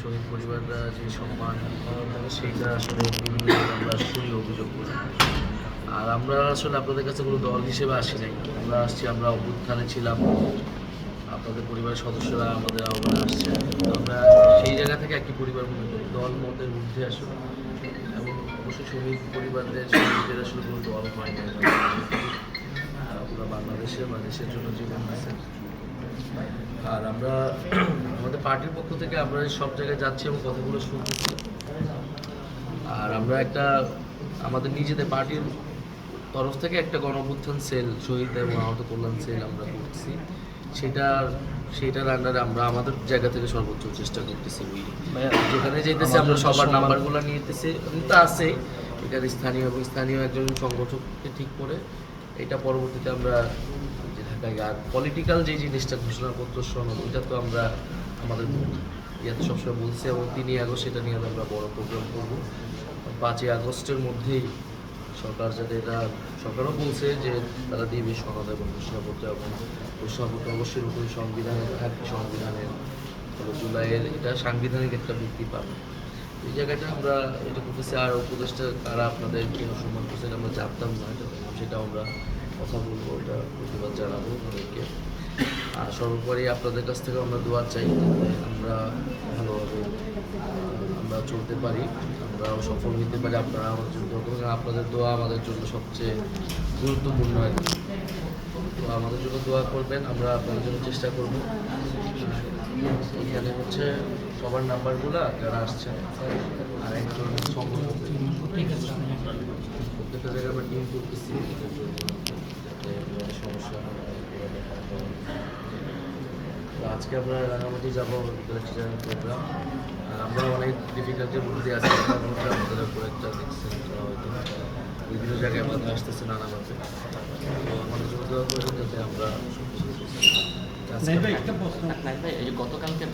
শহীদ পরিবাররা যে সম্মান, সেইটা আসলে বিভিন্ন আমরা শুনি অভিযোগ করি। আর আমরা আসলে আপনাদের কাছে কোনো দল হিসেবে আসি নাই। আমরা আসছি, আমরা অভ্যুত্থানে ছিলাম। আপনাদের পরিবারের সদস্যরা আমাদের আহ্বানে আসছে। আমরা সেই জায়গা থেকে একটি পরিবার মনে করি, দল মতের ঊর্ধ্বে আসলে। এবং অবশ্যই শহীদ পরিবারদের, শহীদদের আসলে কোনো দল হয় না আমরা বাংলাদেশের বা দেশের জন্য জীবন দিচ্ছেন আর আমরা আমাদের পার্টির পক্ষ থেকে আমরা সব জায়গায় যাচ্ছি এবং কথাগুলো শুনতেছি আর আমরা একটা আমাদের নিজেদের পার্টির তরফ থেকে একটা গণঅভ্যুত্থান সেল শহীদ এবং আহত কল্যাণ সেল আমরা করছি। সেটা সেটার আন্ডারে আমরা আমাদের জায়গা থেকে সর্বোচ্চ চেষ্টা করতেছি। ওই যেখানে যেতেছি আমরা সবার নাম্বারগুলো নিতেছি। তো আছে এখানে স্থানীয় এবং স্থানীয় একজন সংগঠককে ঠিক করে। এটা পরবর্তীতে আমরা যে আর পলিটিক্যাল যে জিনিসটা ঘোষণাপত্র সনদ, ওইটা তো আমরা আমাদের ইয়াতে সবসময় বলছি, এবং তিনই আগস্ট সেটা নিয়ে আমরা বড় প্রোগ্রাম করব। পাঁচই আগস্টের মধ্যেই সরকার যাতে এটা, সরকারও বলছে যে তারা দিবে সনদ এবং ঘোষণাপত্র এবং ঘোষণাপত্র অবশ্যই নতুন সংবিধানে থাকবে সংবিধানের জুলাইয়ের এটা সাংবিধানিক একটা ভিত্তি পাবে। এই জায়গাটা আমরা এটা করতেছি, আর উপদেশটা তারা আপনাদের সম্মান করছেন, আমরা জানতাম না সেটা আমরা কথা বলব এটা প্রতিবাদ জানাব ওনাদেরকে আর সর্বোপরি আপনাদের কাছ থেকে আমরা দোয়া চাই যাতে আমরা ভালোভাবে আমরা চলতে পারি আমরা সফল হতে পারি আপনারা আমাদের জন্য আপনাদের দোয়া আমাদের জন্য সবচেয়ে গুরুত্বপূর্ণ আর কি। তো আমাদের জন্য দোয়া করবেন আমরা আপনাদের জন্য চেষ্টা করব। এখানে হচ্ছে সবার নাম্বারগুলো যারা আসছেন আর একজন সংগঠক প্রত্যেকটা জায়গায় আমরা টিম করতেছি। কোনো সমস্যা তো আজকে আমরা রাঙামাটি যাব প্রোগ্রাম আর আমরা অনেক ডিফিকাল্টির মধ্যে আছি আপনারা আমাদের উপর একটা দেখছেন হয়তো। বিভিন্ন জায়গায় আমাদের আসতেছে নানাভাবে তো আমাদের জন্য দোয়া করবেন যাতে আমরা গতকালকে